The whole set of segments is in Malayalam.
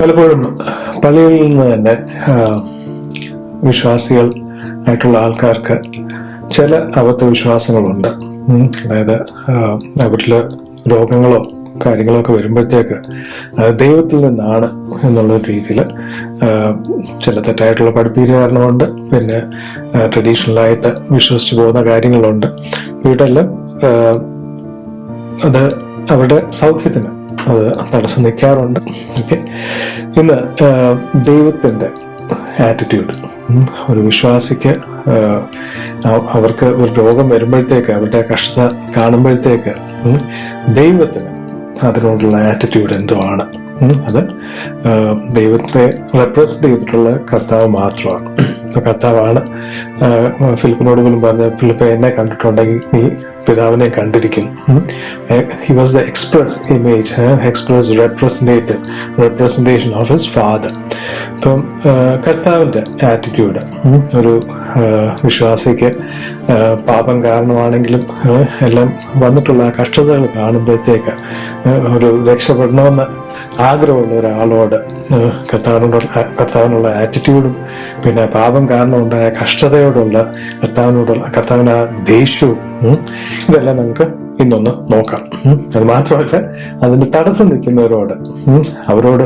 പലപ്പോഴും പള്ളിയിൽ നിന്ന് തന്നെ വിശ്വാസികൾ ആയിട്ടുള്ള ആൾക്കാർക്ക് ചില അബദ്ധ വിശ്വാസങ്ങളുണ്ട് ഉം. അതായത് അവരിൽ രോഗങ്ങളോ കാര്യങ്ങളോ ഒക്കെ വരുമ്പോഴത്തേക്ക് ദൈവത്തിൽ നിന്നാണ് എന്നുള്ള രീതിയിൽ ചില തെറ്റായിട്ടുള്ള പഠിപ്പീര് കാരണമുണ്ട് പിന്നെ ട്രഡീഷണലായിട്ട് വിശ്വസിച്ച് പോകുന്ന കാര്യങ്ങളുണ്ട് വീട്ടെല്ലാം അത് അവരുടെ സൗഖ്യത്തിന് അത് തടസ്സം നിൽക്കാറുണ്ട് ഓക്കെ ഇന്ന് ദൈവത്തിന്റെ ആറ്റിറ്റ്യൂഡ് ഒരു വിശ്വാസിക്ക് അവർക്ക് ഒരു രോഗം വരുമ്പോഴത്തേക്ക് അവരുടെ കഷ്ടത കാണുമ്പോഴത്തേക്ക് ദൈവത്തിന് അതിനോടുള്ള ആറ്റിറ്റ്യൂഡ് എന്തോ ആണ്. അത് ദൈവത്തെ റെപ്രസെന്റ് ചെയ്തിട്ടുള്ള കർത്താവ് മാത്രമാണ്. കർത്താവാണ് ഫിലിപ്പിനോട് പോലും പറഞ്ഞ ഫിലിപ്പ് എന്നെ കണ്ടിട്ടുണ്ടെങ്കിൽ നീ പിതാവിനെ കണ്ടിരിക്കും. He was the express image express representative representation of his father ഇപ്പം കർത്താവിന്റെ കർത്താവിന്റെ ആറ്റിറ്റ്യൂഡ് ഒരു വിശ്വാസിക്ക് പാപം കാരണമാണെങ്കിലും എല്ലാം വന്നിട്ടുള്ള കഷ്ടതകൾ കാണുമ്പോഴത്തേക്ക് ഒരു രക്ഷപ്പെടണമെന്ന് ആഗ്രഹമുള്ള ഒരാളോട് കർത്താവിനോട് കർത്താവിനുള്ള ആറ്റിറ്റ്യൂഡും പിന്നെ പാപം കാരണം ഉണ്ടായ കഷ്ടതയോടുള്ള കർത്താവിനോടുള്ള കർത്താവിന് ആ ദേഷ്യവും ഇതെല്ലാം നമുക്ക് ഇന്നൊന്ന് നോക്കാം. അത് മാത്രമല്ല അതിന് തടസ്സം നിൽക്കുന്നവരോട് അവരോട്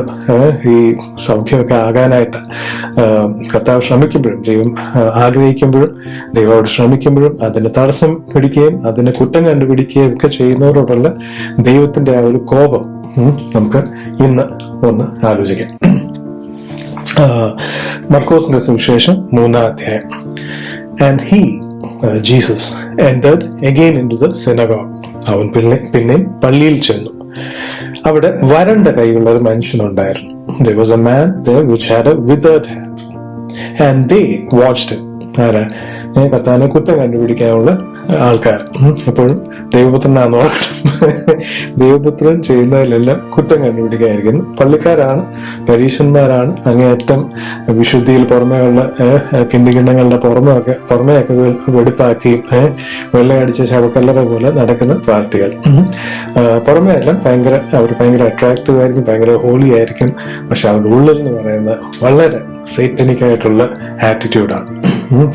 ഈ സൗഖ്യമൊക്കെ ആകാനായിട്ട് കർത്താവ് ശ്രമിക്കുമ്പോഴും ദൈവം ആഗ്രഹിക്കുമ്പോഴും ദൈവമോട് ശ്രമിക്കുമ്പോഴും അതിന് തടസ്സം പിടിക്കുകയും അതിന് കുറ്റം കണ്ടുപിടിക്കുകയും ഒക്കെ ചെയ്യുന്നവരോടുള്ള ദൈവത്തിന്റെ ആ ഒരു കോപം നമുക്ക് ഇന്ന് ഒന്ന് ആലോചിക്കാം. മർക്കോസിന്റെ സുവിശേഷം മൂന്നാം അധ്യായം. And he Jesus entered again into the synagogue അവൻ പിന്നെ പിന്നെയും പള്ളിയിൽ ചെന്നു. അവിടെ വരണ്ട കൈയുള്ള ഒരു മനുഷ്യനുണ്ടായിരുന്നു. There was a man there which had a withered hand and they watched ആരാ? കർത്താവിനെ കുറ്റം കണ്ടുപിടിക്കാനുള്ള ആൾക്കാർ. എപ്പോഴും ദൈവപുത്രനാന്ന് ഓർക്കണം ദൈവപുത്രൻ ചെയ്യുന്നതിലെല്ലാം കുറ്റം കണ്ടുപിടിക്കുകയായിരിക്കുന്നു പള്ളിക്കാരാണ് പരീക്ഷന്മാരാണ് അങ്ങേയറ്റം വിശുദ്ധിയിൽ പുറമേയുള്ള കിണ്ടികിണ്ണങ്ങളുടെ പുറമെയൊക്കെ പുറമെയൊക്കെ വെടിപ്പാക്കിയും വെള്ളയടിച്ച ശവക്കല്ലറ പോലെ നടക്കുന്ന പാർട്ടികൾ. ഉം. പുറമേ എല്ലാം ഭയങ്കര അവർ ഭയങ്കര അട്രാക്റ്റീവ് ആയിരിക്കും ഭയങ്കര ഹോളി ആയിരിക്കും. പക്ഷെ അവരുടെ ഉള്ളിൽ എന്ന് പറയുന്നത് വളരെ സൈറ്റനിക്കായിട്ടുള്ള ആറ്റിറ്റ്യൂഡാണ്.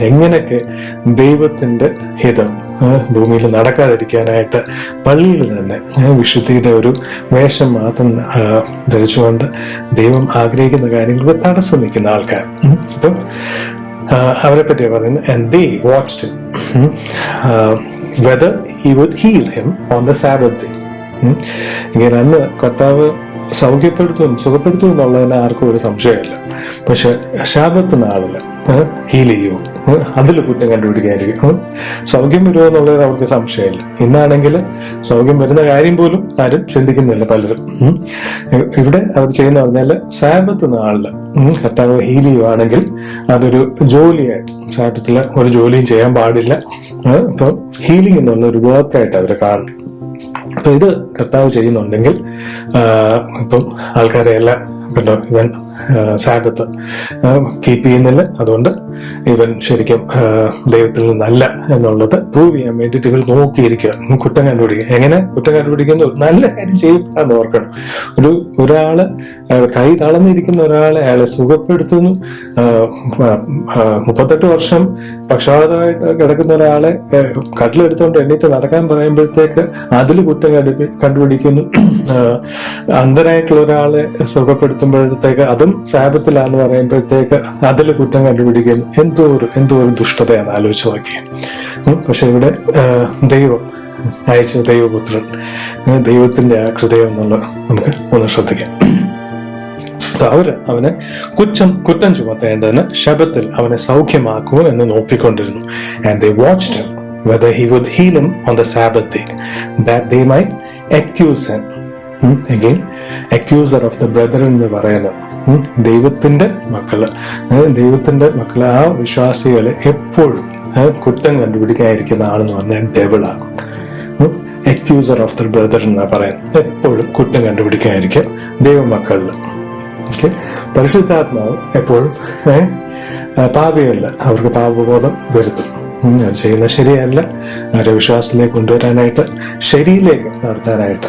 എങ്ങനെയൊക്കെ ദൈവത്തിന്റെ ഹിതം ഭൂമിയിൽ നടക്കാതിരിക്കാനായിട്ട് പള്ളിയിൽ തന്നെ വിശുദ്ധിയുടെ ഒരു വേഷം മാത്രം ധരിച്ചുകൊണ്ട് ദൈവം ആഗ്രഹിക്കുന്ന കാര്യങ്ങൾക്ക് തടസ്സം നിൽക്കുന്ന ആൾക്കാർ. അപ്പം അവരെ പറ്റിയാ പറയുന്നത് and watched whether he would heal him on the Sabbath ഇങ്ങനെ അന്ന് കർത്താവ് സൗഖ്യപ്പെടുത്തും സുഖപ്പെടുത്തും എന്നുള്ളതിന് ആർക്കും ഒരു സംശയമില്ല. പക്ഷെ ശാപത്ത് നാളിൽ ഹീൽ ചെയ്യുമോ അതിൽ കുറ്റം കണ്ടുപിടിക്കായിരിക്കും. സൗഖ്യം വരുമോ എന്നുള്ളത് അവർക്ക് സംശയമില്ല. ഇന്നാണെങ്കിൽ സൗഖ്യം വരുന്ന കാര്യം പോലും ആരും ചിന്തിക്കുന്നില്ല പലരും. ഇവിടെ അവർ ചെയ്യുന്ന പറഞ്ഞാൽ സാബത്ത് നാളിൽ ഉം, കർത്താവ് ഹീൽ ചെയ്യുവാണെങ്കിൽ അതൊരു ജോലിയായിട്ട് സാബത്തിൽ ഒരു ജോലിയും ചെയ്യാൻ പാടില്ല. ഇപ്പം ഹീലിംഗ് എന്നുള്ള ഒരു വർക്കായിട്ട് അവരെ കാണും അപ്പൊ ഇത് കർത്താവ് ചെയ്യുന്നുണ്ടെങ്കിൽ ഇപ്പം ആൾക്കാരെ എല്ലാം കണ്ടോ ഇവൻ സാബത്ത് കീപ്പ് ചെയ്യുന്നില്ല. അതുകൊണ്ട് ഇവൻ ശരിക്കും ദൈവത്തിൽ നിന്നല്ല എന്നുള്ളത് പ്രൂവ് ചെയ്യാൻ വേണ്ടിയിട്ട് ഇവർ നോക്കിയിരിക്കുക. കുറ്റം കണ്ടുപിടിക്കുക. എങ്ങനെ? കുറ്റം കണ്ടുപിടിക്കുന്നു നല്ല കാര്യം ചെയ്യപ്പെടാന്ന് ഓർക്കണം. ഒരു ഒരാൾ കൈ തളർന്നിരിക്കുന്ന ഒരാളെ അയാളെ സുഖപ്പെടുത്തുന്നു. മുപ്പത്തെട്ട് വർഷം പക്ഷപാതമായിട്ട് കിടക്കുന്ന ഒരാളെ കട്ടിലെടുത്തുകൊണ്ട് എണ്ണീറ്റ് നടക്കാൻ പറയുമ്പോഴത്തേക്ക് അതിൽ കുറ്റം കണ്ടുപി- കണ്ടുപിടിക്കുന്നു. അന്ധനായിട്ടുള്ള ഒരാളെ സുഖപ്പെടുത്തുമ്പോഴത്തേക്ക് അതും സാപത്തിലാന്ന് പറയുമ്പോഴത്തേക്ക് അതിൽ കുറ്റം കണ്ടുപിടിക്കുന്നു. എന്തോ ഒരു എന്തോ ഒരു ദുഷ്ടതയാണ് ആലോചിച്ച് നോക്കിയത് പക്ഷെ ഇവിടെ ദൈവം അയച്ച ദൈവപുത്രൻ ദൈവത്തിന്റെ ആ ഹൃദയം എന്നുള്ള നമുക്ക് ഒന്ന് ശ്രദ്ധിക്കാം. അവർ അവനെ കുറ്റം കുറ്റം ചുമത്തേണ്ടതിന് ശബത്തിൽ അവനെ സൗഖ്യമാക്കുമോ എന്ന് നോക്കിക്കൊണ്ടിരുന്നു. And they watched whether he would heal him on the Sabbath that they might accuse him. Again, accuser of the എന്ന് പറയുന്നത്. ഉം? മക്കൾ ദൈവത്തിന്റെ മക്കൾ ആ വിശ്വാസികളെ എപ്പോഴും കുറ്റം കണ്ടുപിടിക്കാതിരിക്കുന്ന ആളെന്ന് പറഞ്ഞാൽ ഡെബിളാകും അക്യൂസർ ഓഫ് ദ ബ്രദർ എന്നാ പറയുന്നത് എപ്പോഴും കുറ്റം കണ്ടുപിടിക്കാതിരിക്കുക ദൈവമക്കളിൽ ഓക്കെ? പരിശുദ്ധാത്മാവ് എപ്പോഴും പാപികളിൽ അവർക്ക് പാപബോധം വരുത്തും. അത് ചെയ്യുന്നത് ശരിയല്ല. അവരെ വിശ്വാസത്തിലേക്ക് കൊണ്ടുവരാനായിട്ട് ശരിയിലേക്ക് നടത്താനായിട്ട്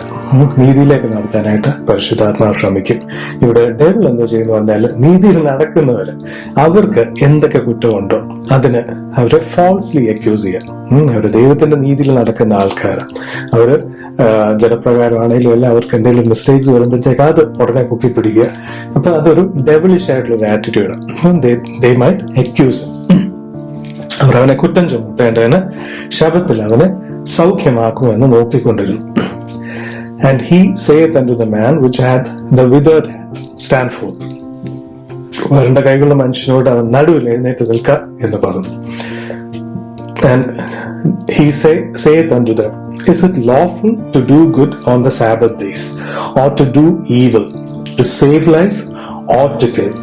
നീതിയിലേക്ക് നടത്താനായിട്ട് പരിശുദ്ധാത്മാവ് ശ്രമിക്കും. ഇവിടെ ഡെവിൾ എന്താ ചെയ്യുന്നു പറഞ്ഞാൽ നീതിയിൽ നടക്കുന്നവർ അവർക്ക് എന്തൊക്കെ കുറ്റമുണ്ടോ അതിന് അവരെ ഫോൾസ്ലി അക്യൂസ് ചെയ്യാം. അവർ ദൈവത്തിന്റെ നീതിയിൽ നടക്കുന്ന ആൾക്കാരാണ് അവർ ആ, ജനപ്രകാരമാണെങ്കിലും എല്ലാം അവർക്ക് എന്തെങ്കിലും മിസ്റ്റേക്സ് വരുമ്പോഴത്തേക്ക് അത് ഉടനെ പൊക്കി പിടിക്കുക അപ്പൊ അതൊരു ഡെവലിഷ് ആയിട്ടുള്ള ഒരു ആറ്റിറ്റ്യൂഡ് ദേ മൈറ്റ് അക്യൂസ് അവർ അവനെ കുറ്റം ചുമത്തേണ്ടതിന് ശബത്തിൽ അവനെ സൗഖ്യമാക്കുമെന്ന് നോക്കിക്കൊണ്ടിരുന്നു ആൻഡ് ഹി സേത്ത് തന്റെ the man which had the withered hand stand forth വരണ്ട കൈകളുടെ മനുഷ്യനോട് അവൻ നടുവിൽ എഴുന്നേറ്റ് നിൽക്ക എന്ന് പറഞ്ഞു and he say saith unto them, Is it lawful to do good on the Sabbath days, or to do evil, to save life, or to kill?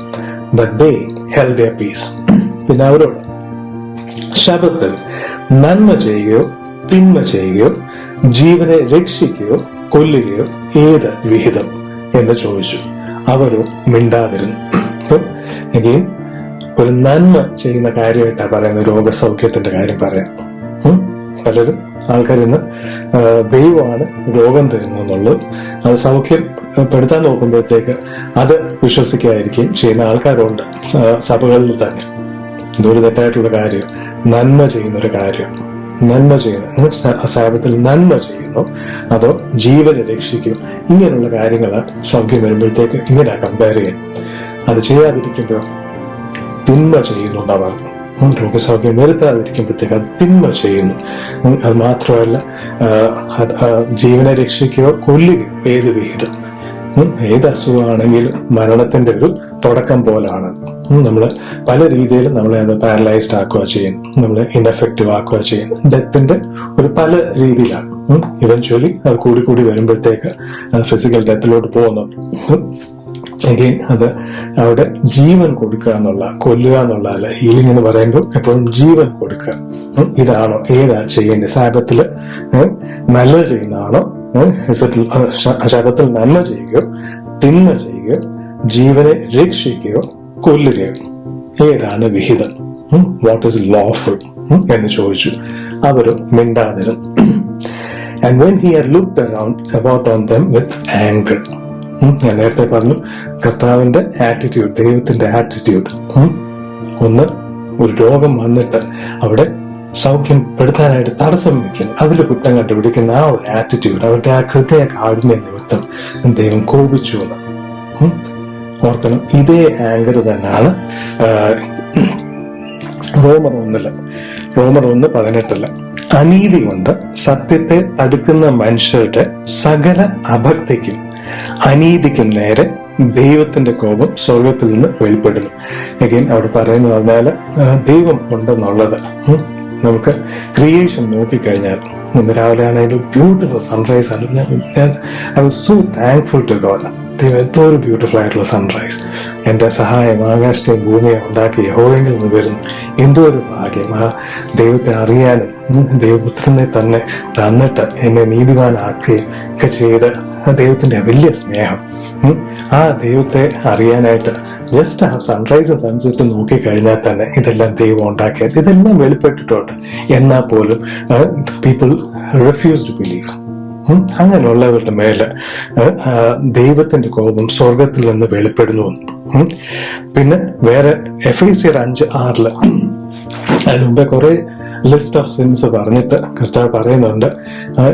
But they held their peace. പിന്നെ ശബത്തിൽ നന്മ ചെയ്യുകയോ തിന്മ ചെയ്യുകയോ ജീവനെ രക്ഷിക്കുകയോ കൊല്ലുകയോ ഏത് വിഹിതം എന്ന് ചോദിച്ചു. അവരോ മിണ്ടാതിരുന്നു. എങ്കിൽ ഒരു നന്മ ചെയ്യുന്ന കാര്യമായിട്ടാണ് പറയുന്നത് രോഗസൗഖ്യത്തിന്റെ കാര്യം പറയാം. പലരും ആൾക്കാർ ഇന്ന് ദൈവമാണ് രോഗം തരുന്നത് എന്നുള്ളത് അത് സൗഖ്യം പെടുത്താൻ നോക്കുമ്പോഴത്തേക്ക് അത് വിശ്വസിക്കാതിരിക്കുകയും ചെയ്യുന്ന ആൾക്കാരുണ്ട് സഭകളിൽ തന്നെ. ഇതൊരു തെറ്റായിട്ടുള്ള കാര്യം. നന്മ ചെയ്യുന്ന ഒരു കാര്യം. നന്മ ചെയ്യുന്നു സാപത്തിൽ നന്മ ചെയ്യുന്നു. അതോ ജീവനെ രക്ഷിക്കും. ഇങ്ങനെയുള്ള കാര്യങ്ങൾ സൗഖ്യം വരുമ്പോഴത്തേക്ക് ഇങ്ങനെ കമ്പയർ ചെയ്യും. അത് ചെയ്യാതിരിക്കുമ്പോൾ തിന്മ ചെയ്യുന്നു എന്നാ പറഞ്ഞു. രോഗസൗഖ്യം വരുത്താതിരിക്കുമ്പോഴത്തേക്ക് അത് തിന്മ ചെയ്യുന്നു. അത് മാത്രമല്ല ജീവനെ രക്ഷിക്കുകയോ കൊല്ലുകയോ ഏത് വിഹിതം. ഏത് അസുഖമാണെങ്കിലും മരണത്തിന്റെ ഒരു തുടക്കം പോലാണ്. നമ്മൾ പല രീതിയിലും നമ്മളെ അത് പാരലൈസ്ഡ് ആക്കുക ചെയ്യും. നമ്മൾ ഇൻഎഫക്റ്റീവ് ആക്കുക ചെയ്യും. ഡെത്തിന്റെ ഒരു പല രീതിയിലാണ്. ഇവൻച്വലി അത് കൂടി കൂടി വരുമ്പോഴത്തേക്ക് ഫിസിക്കൽ ഡെത്തിലോട്ട് പോകുന്നുണ്ട് എഗെയിൻ അത് അവിടെ ജീവൻ കൊടുക്കുക എന്നുള്ള കൊല്ലുക എന്നുള്ള അല്ല ഹീലിംഗ് എന്ന് പറയുമ്പോൾ എപ്പോഴും ജീവൻ കൊടുക്കുക. ഇതാണോ ഏതാ ചെയ്യേണ്ടത്? സാപത്തിൽ നല്ലത് ചെയ്യുന്നതാണോ? ശാപത്തിൽ നന്മ ചെയ്യുകയോ തിന്മ ചെയ്യുകയോ ജീവനെ രക്ഷിക്കുകയോ കൊല്ലുകയോ ഏതാണ് വിഹിതം? വാട്ട് ഇസ് ലോഫുൾ എന്ന് ചോദിച്ചു. അവരും മിണ്ടാതിരും and he had looked around about on them with anger, ഞാൻ നേരത്തെ പറഞ്ഞു കർത്താവിന്റെ ആറ്റിറ്റ്യൂഡ് ദൈവത്തിന്റെ ആറ്റിറ്റ്യൂഡ് ഒന്ന് ഒരു രോഗം വന്നിട്ട് അവിടെ സൗഖ്യം പെടുത്താനായിട്ട് തടസ്സം നിൽക്കുന്നു അതിൽ കുറ്റം കണ്ടുപിടിക്കുന്ന ആ ഒരു ആറ്റിറ്റ്യൂഡ് അവരുടെ ആ ഹൃദയ കാഠിന്യ നിമിത്തം ദൈവം കോപിച്ചു എന്ന്. ഓർക്കണം ഇതേ ആങ്കർ തന്നെയാണ് റോമർ ഒന്നിൽ. റോമർ ഒന്ന് പതിനെട്ടിൽ. അനീതി കൊണ്ട് സത്യത്തെ തടുക്കുന്ന മനുഷ്യരുടെ സകല അഭക്തിക്കും അനീതിക്കും നേരെ ദൈവത്തിന്റെ കോപം സ്വർഗത്തിൽ നിന്ന് വെളിപ്പെടുന്നു. അഗൈൻ അവിടെ പറയുന്നത് പറഞ്ഞാൽ ദൈവം ഉണ്ടെന്നുള്ളത്. നമുക്ക് ക്രിയേഷൻ നോക്കിക്കഴിഞ്ഞാൽ ഇന്ന് രാവിലെ ആണെങ്കിലും ബ്യൂട്ടിഫുൾ സൺറൈസ് ആണ്. ഞാൻ- ഞാൻ I was so thankful to God ദൈവം എന്തോ ഒരു ബ്യൂട്ടിഫുൾ ആയിട്ടുള്ള സൺറൈസ് എന്റെ സഹായം ആകാശത്തെയും ഭൂമിയെ ഉണ്ടാക്കി യഹോവെങ്കിൽ നിന്ന് വരുന്നു. എന്തോ ഒരു ഭാഗ്യം. ആ ദൈവത്തെ അറിയാനും ദൈവപുത്രനെ തന്നെ തന്നിട്ട് എന്നെ നീതിമാനാക്കുകയും ഒക്കെ ചെയ്ത് ആ ദൈവത്തിന്റെ വലിയ സ്നേഹം. ആ ദൈവത്തെ അറിയാനായിട്ട് ജസ്റ്റ് ആ സൺറൈസ് സൺസെറ്റ് നോക്കിക്കഴിഞ്ഞാൽ തന്നെ ഇതെല്ലാം ദൈവം ഉണ്ടാക്കിയത് ഇതെല്ലാം വെളിപ്പെട്ടിട്ടുണ്ട്. എന്നാൽ പോലും പീപ്പിൾ റിഫ്യൂസ് ടു ബിലീവ് അങ്ങനെയുള്ളവരുടെ മേലെ ദൈവത്തിന്റെ കോപം സ്വർഗത്തിൽ നിന്ന് വെളിപ്പെടുന്നു. പിന്നെ വേറെ എഫ് ഐ സി അഞ്ച് ആറിൽ അതിന് മുമ്പേ കുറെ ലിസ്റ്റ് ഓഫ് സിൻസ് പറഞ്ഞിട്ട് കർത്താവ് പറയുന്നുണ്ട്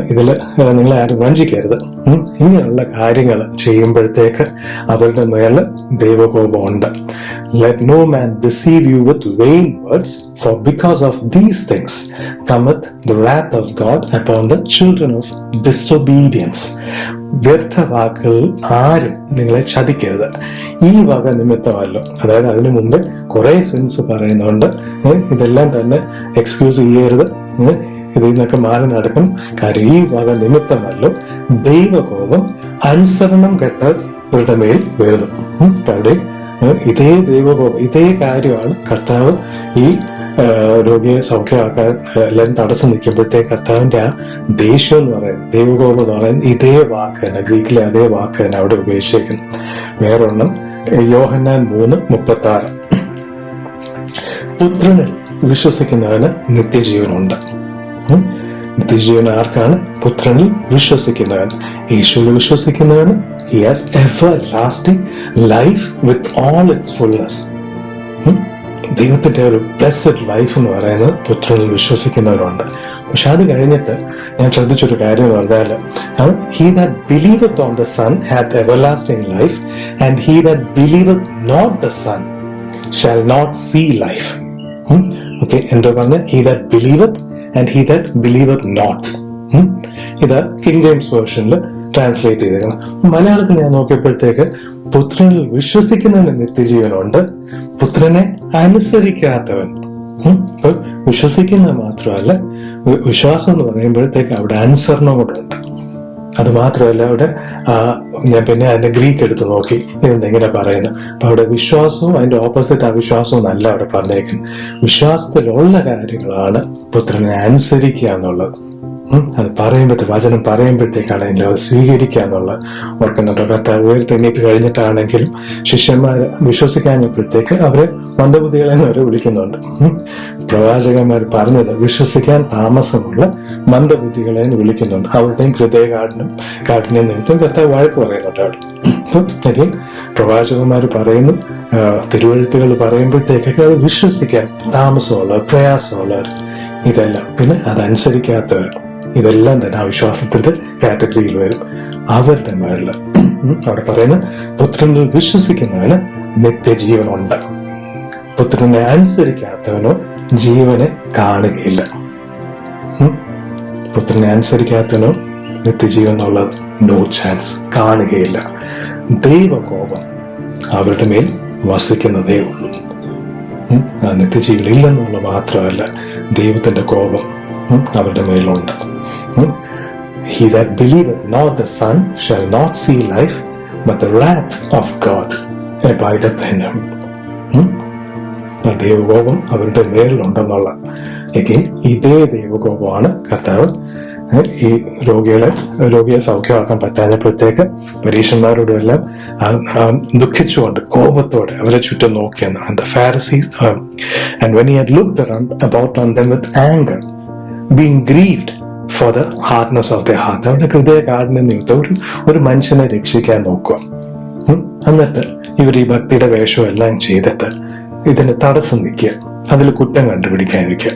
ഇതിൽ നിങ്ങളെ ആരും വഞ്ചിക്കരുത്. ഇങ്ങനെയുള്ള കാര്യങ്ങൾ ചെയ്യുമ്പോഴത്തേക്ക് അവരുടെ മേൽ ദൈവകോപമുണ്ട് let no man deceive you with vain words, for because of these things cometh the wrath of God upon the children of disobedience. വ്യർത്ഥ വാക്കുകൾ ആരും നിങ്ങളെ ചതിക്കരുത്. ഈ വക നിമിത്തമല്ലോ. അതായത് അതിനു മുമ്പ് കുറെ സിൻസ് പറയുന്നുണ്ട്. ഇതെല്ലാം തന്നെ എക്സ്ക്യൂസ് ചെയ്യരുത്. ഇതിൽ നിന്നൊക്കെ മാറി നടക്കണം കാര്യം ഈ വക നിമിത്തമല്ലോ. ദൈവകോപം അനുസരണം കെട്ടവരുടെ മേൽ വരുന്നു. അവിടെ ഇതേ ദൈവകോപം ഇതേ കാര്യമാണ് കർത്താവ് ഈ രോഗിയെ സൗഖ്യമാക്കാൻ എല്ലാം തടസ്സം നിൽക്കുമ്പോഴത്തേക്ക് കർത്താവിന്റെ ആ ദേഷ്യം എന്ന് പറയുന്നത് ദൈവകോപം എന്ന് പറയുന്നത് ഇതേ വാക്ക് തന്നെ ഗ്രീക്കിലെ അതേ വാക്ക് തന്നെ അവിടെ ഉപയോഗിച്ചേക്കുന്നു. വേറൊന്നും യോഹന്നാൻ മൂന്ന് മുപ്പത്തി ആറ് പുത്രനിൽ വിശ്വസിക്കുന്നതിന് നിത്യജീവനുണ്ട്. നിത്യജീവൻ ആർക്കാണ്? പുത്രനിൽ വിശ്വസിക്കുന്നവൻ. യേശുവിൽ വിശ്വസിക്കുന്നവന് he has everlasting life with all its fullness ദൈവത്തിന്റെ ഒരു ബ്ലെസ്ഡ് ലൈഫ് എന്ന് പറയുന്നത് പുത്രനിൽ വിശ്വസിക്കുന്നവരുണ്ട്. പക്ഷെ അത് കഴിഞ്ഞിട്ട് ഞാൻ ശ്രദ്ധിച്ചൊരു കാര്യം എന്ന് പറഞ്ഞാൽ he that believeth on the son hath everlasting life and he that believeth not the son shall not see life okay എന്തോ പറഞ്ഞ he that believeth and he that believer not ഇത് കിങ് ജെയിംസ് വേർഷനിൽ ട്രാൻസ്ലേറ്റ് ചെയ്തേക്കുന്നത് മലയാളത്തിൽ ഞാൻ നോക്കിയപ്പോഴത്തേക്ക് പുത്രനിൽ വിശ്വസിക്കുന്നവന് നിത്യജീവനുണ്ട്. പുത്രനെ അനുസരിക്കാത്തവൻ. വിശ്വസിക്കുന്നത് മാത്രമല്ല വിശ്വാസം എന്ന് പറയുമ്പോഴത്തേക്ക് അവിടെ അനുസരണം കൂടെ ഉണ്ട് അത് മാത്രമല്ല അവിടെ ഞാൻ പിന്നെ അതിന്റെ ഗ്രീക്ക് എടുത്ത് നോക്കി. ഇതെന്തെങ്ങനെ പറയുന്നു അപ്പൊ അവിടെ വിശ്വാസവും അതിന്റെ ഓപ്പോസിറ്റ് അവിശ്വാസവും എന്നല്ല അവിടെ പറഞ്ഞേക്കുന്നത്. വിശ്വാസത്തിലുള്ള കാര്യങ്ങളാണ് പുത്രനെ അനുസരിക്കുക എന്നുള്ളത്. അത് പറയുമ്പോഴത്തെ വചനം പറയുമ്പോഴത്തേക്കാണ് അതിന്റെ അത് സ്വീകരിക്കുക എന്നുള്ളത് ഓർക്കുന്നുണ്ടോ കർത്താവ് ഉയർത്തെണ്ണീറ്റ് കഴിഞ്ഞിട്ടാണെങ്കിലും ശിഷ്യന്മാർ വിശ്വസിക്കാഞ്ഞപ്പോഴത്തേക്ക് അവരെ മന്ദബുദ്ധികളെ എന്ന് അവരെ വിളിക്കുന്നുണ്ട്. പ്രവാചകന്മാർ പറഞ്ഞത് വിശ്വസിക്കാൻ താമസമുള്ള മന്ദബുദ്ധികളെ വിളിക്കുന്നുണ്ട്. അവരുടെയും ഹൃദയകാഠിനും കാഠിന്യം നിമിത്തം കർത്താവ് വഴക്ക് പറയുന്നുണ്ട് അവിടെ. അപ്പം പ്രവാചകന്മാർ പറയുന്നു തിരുവഴുത്തുകൾ പറയുമ്പോഴത്തേക്കൊക്കെ അത് വിശ്വസിക്കാൻ താമസമുള്ളവർ പ്രയാസമുള്ളവർ ഇതെല്ലാം. പിന്നെ അതനുസരിക്കാത്തവർ. ഇതെല്ലാം തന്നെ ആ വിശ്വാസത്തിന്റെ കാറ്റഗറിയിൽ വരും. അവരുടെ മേളിൽ ഉം, അവിടെ പറയുന്ന പുത്രനിൽ വിശ്വസിക്കുന്നവന് നിത്യജീവനുണ്ട്. പുത്രനെ അനുസരിക്കാത്തവനോ ജീവനെ കാണുകയില്ല. പുത്രനെ അനുസരിക്കാത്തവനോ നിത്യജീവൻ എന്നുള്ളത് നോ ചാൻസ് കാണുകയില്ല. ദൈവകോപം അവരുടെ മേൽ വസിക്കുന്നതേ ഉള്ളൂ. നിത്യജീവനില്ലെന്നുള്ള മാത്രമല്ല ദൈവത്തിന്റെ കോപം അവരുടെ മേലുണ്ട്. He that believeth not the Son shall not see life, but the wrath of God abideth in him. ആ ദൈവകോപം അവരുടെ മേലിലുണ്ടെന്നുള്ള എങ്കിൽ ഇതേ ദൈവകോപമാണ് കർത്താവ്. ഈ രോഗികളെ രോഗിയെ സൗഖ്യമാക്കാൻ പറ്റാഞ്ഞപ്പോഴത്തേക്ക് പരീക്ഷന്മാരോടും എല്ലാം ദുഃഖിച്ചുകൊണ്ട് കോപത്തോടെ അവരെ ചുറ്റും നോക്കിയെന്ന്. The Pharisees and when had looked around about on them with anger being grieved for the hardness of the heart അവരുടെ ഹൃദയ കാർഡിനെ നിമിത്തം ഒരു ഒരു മനുഷ്യനെ രക്ഷിക്കാൻ നോക്കുക. എന്നിട്ട് ഇവർ ഈ ഭക്തിയുടെ വേഷം എല്ലാം ചെയ്തിട്ട് ഇതിന് തടസ്സം നിൽക്കുക അതിൽ കുറ്റം കണ്ടുപിടിക്കാതിരിക്കുക.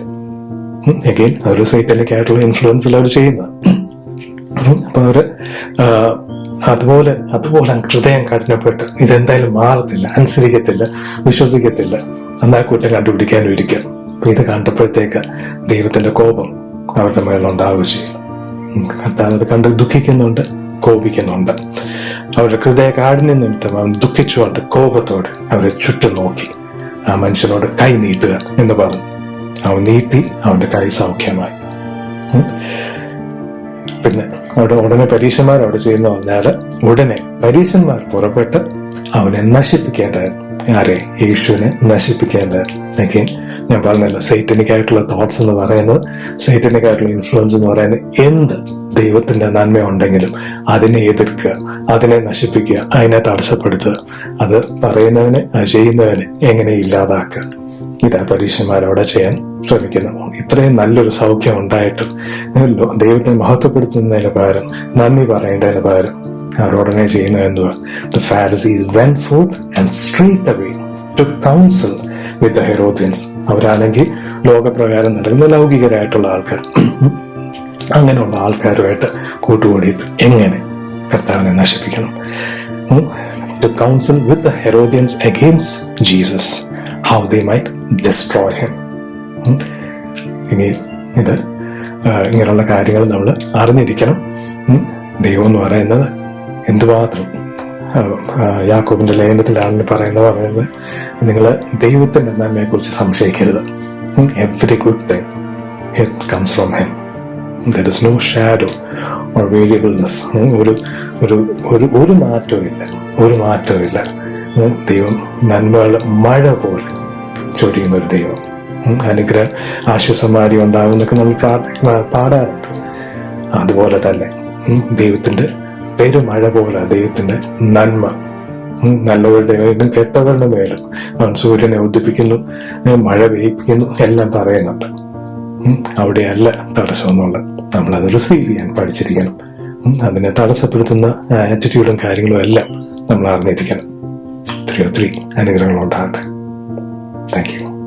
അഗെയിൻ ഒരു സൈറ്റിലേക്ക് ആയിട്ടുള്ള ഇൻഫ്ലുവൻസിൽ അവർ ചെയ്യുന്നത്. അപ്പൊ അവർ അതുപോലെ അതുപോലെ ഹൃദയം കഠിനപ്പെട്ട് ഇതെന്തായാലും മാറത്തില്ല അനുസരിക്കത്തില്ല വിശ്വസിക്കത്തില്ല. എന്നാൽ കുറ്റം കണ്ടുപിടിക്കാനും ഇരിക്കുക. ഇത് കണ്ടപ്പോഴത്തേക്ക് ദൈവത്തിന്റെ കോപം അവരുടെ മേലുണ്ടാവുക ചെയ്യും. കർത്താവ് അത് കണ്ട് ദുഃഖിക്കുന്നുണ്ട് കോപിക്കുന്നുണ്ട്. അവരുടെ ഹൃദയ കാഠിന്യ നിമിത്തം അവൻ ദുഃഖിച്ചുകൊണ്ട് കോപത്തോടെ അവരെ ചുറ്റും നോക്കി. ആ മനുഷ്യനോട് കൈ നീട്ടുക എന്ന് പറഞ്ഞു. അവൻ നീട്ടി അവന്റെ കൈ സൗഖ്യമായി. പിന്നെ അവിടെ ഉടനെ പരീക്ഷന്മാർ അവിടെ ചെയ്യുന്ന പറഞ്ഞാൽ ഉടനെ പരീക്ഷന്മാർ പുറപ്പെട്ട് അവനെ നശിപ്പിക്കേണ്ടത് ആരെ? യേശുവിനെ നശിപ്പിക്കേണ്ടത്. ഞാൻ പറഞ്ഞല്ലോ സൈറ്റനിക് ആയിട്ടുള്ള തോട്ട്സ് എന്ന് പറയുന്നത് സൈറ്റനിക് ആയിട്ടുള്ള ഇൻഫ്ലുവൻസ് എന്ന് പറയുന്നത് എന്ത് ദൈവത്തിന്റെ നന്മ ഉണ്ടെങ്കിലും അതിനെ എതിർക്കുക അതിനെ നശിപ്പിക്കുക അതിനെ തടസ്സപ്പെടുത്തുക അത് പറയുന്നവനെ അത് ചെയ്യുന്നവനെ എങ്ങനെ ഇല്ലാതാക്കുക. ഇതാ പരീക്ഷന്മാരോടെ ചെയ്യാൻ ശ്രമിക്കുന്നു. ഇത്രയും നല്ലൊരു സൗഖ്യം ഉണ്ടായിട്ടും ദൈവത്തെ മഹത്വപ്പെടുത്തുന്നതിന് പകരം നന്ദി പറയേണ്ടതിന് പകരം അവരോടനെ ചെയ്യുന്നത് എന്തുവാ? The Pharisees went forth and straightway to council with the Herodians അവരാണെങ്കിൽ ലോകപ്രകാരം നടക്കുന്ന ലൗകികരായിട്ടുള്ള ആൾക്കാർ. അങ്ങനെയുള്ള ആൾക്കാരുമായിട്ട് കൂട്ടുകൂടി എങ്ങനെ കർത്താവിനെ നശിപ്പിക്കണം? To council with Herodians against Jesus how they might destroy him ഇനി ഇത് ഇങ്ങനെയുള്ള കാര്യങ്ങൾ നമ്മൾ അറിഞ്ഞിരിക്കണം. ദൈവം എന്ന് പറയുന്നത് എന്തുമാത്രം യാക്കോബിന്റെ ലേഖനത്തിലാണ് പറയുന്നത് പറയുന്നത് നിങ്ങൾ ദൈവത്തിന്റെ നന്മയെക്കുറിച്ച് സംശയിക്കരുത്. Every good thing it comes from him there is no shadow or variableness ഒരു ഒരു ഒരു ഒരു മാറ്റവും ഇല്ല. ഒരു മാറ്റവും ഇല്ല. ദൈവം നന്മകൾ മഴ പോലെ ചൊരിയുന്ന ഒരു ദൈവം. അനുഗ്രഹ ആശ്വസമാരി ഉണ്ടാകുന്നൊക്കെ നമ്മൾ പ്രാർത്ഥിക്കുന്ന പാടാറുണ്ട്. അതുപോലെ തന്നെ ദൈവത്തിന്റെ പെരുമഴ പോലെ അദ്ദേഹത്തിന്റെ നന്മ. നല്ലവരുടെ മേലും കെട്ടവരുടെ മേലും അവൻ സൂര്യനെ ഉദിപ്പിക്കുന്നു മഴ പെയ്യിപ്പിക്കുന്നു എല്ലാം പറയുന്നുണ്ട്. അവിടെയല്ല തടസ്സം എന്നുള്ളത് നമ്മൾ അത് റിസീവ് ചെയ്യാൻ പഠിച്ചിരിക്കണം. അതിനെ തടസ്സപ്പെടുത്തുന്ന ആറ്റിറ്റ്യൂഡും കാര്യങ്ങളും എല്ലാം നമ്മൾ അറിഞ്ഞിരിക്കണം. ഒത്തിരി ഒത്തിരി അനുഗ്രഹങ്ങൾ ഉണ്ടാകട്ടെ താങ്ക് യു